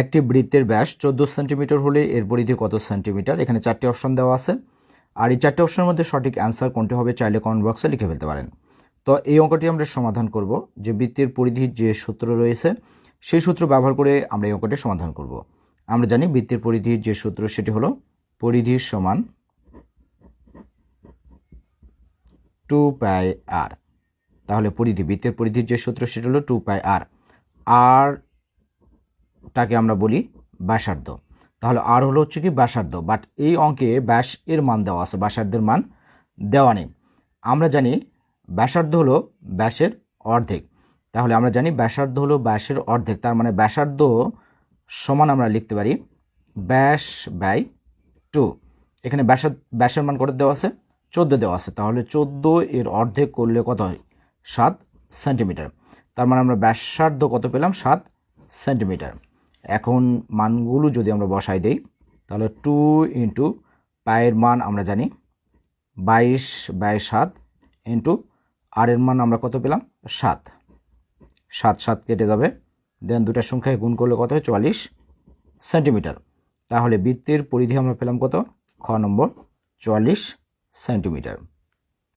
একটি বৃত্তের ব্যাস চোদ্দ সেন্টিমিটার হলে এর পরিধি কত সেন্টিমিটার? এখানে চারটি অপশন দেওয়া আছে। আর এই চারটি অপশনের মধ্যে সঠিক অ্যান্সার কোনটি হবে চাইলে কমেন্ট বক্সে লিখে ফেলতে পারেন। তো এই অঙ্কটি আমরা সমাধান করব, যে বৃত্তের পরিধির যে সূত্র রয়েছে, সেই সূত্র ব্যবহার করে আমরা এই অঙ্কটি সমাধান করব। আমরা জানি বৃত্তের পরিধির যে সূত্র, সেটি হলো পরিধি সমান টু পাই আর। তাহলে পরিধি, বৃত্তের পরিধির যে সূত্র, সেটি হলো টু পাই আর। আর টাকে আমরা বলি ব্যাসার্ধ। তাহলে আর হলো হচ্ছে কি ব্যাসার্ধ বাট এই অঙ্কে ব্যাস এর মান দেওয়া আছে, ব্যাসার্ধের মান দেওয়া নেই। আমরা জানি ব্যাসার্ধ হলো ব্যাসের অর্ধেক। তাহলে আমরা জানি ব্যাসার্ধ হলো ব্যাসের অর্ধেক, তার মানে ব্যাসার্ধ সমান আমরা লিখতে পারি ব্যাস বাই টু। এখানে ব্যাসার ব্যাসের মান কত দেওয়া আছে? চোদ্দ দেওয়া আছে। তাহলে চোদ্দ এর অর্ধেক করলে কত হয়? সাত সেন্টিমিটার। তার মানে আমরা ব্যাসার্ধ কত পেলাম? সাত সেন্টিমিটার। এখন মানগুলো যদি আমরা বসাই দেই, তাহলে টু ইন্টু পায়ের মান আমরা জানি বাইশ বাই সাত ইন্টু আর এর মান আমরা কত পেলাম? সাত। সাত সাত কেটে যাবে। দেন দুটার সংখ্যায় গুণ করলে কত হয়? চুয়াল্লিশ সেন্টিমিটার। তাহলে বৃত্তের পরিধি আমরা পেলাম কত? খ নম্বর, চুয়াল্লিশ সেন্টিমিটার।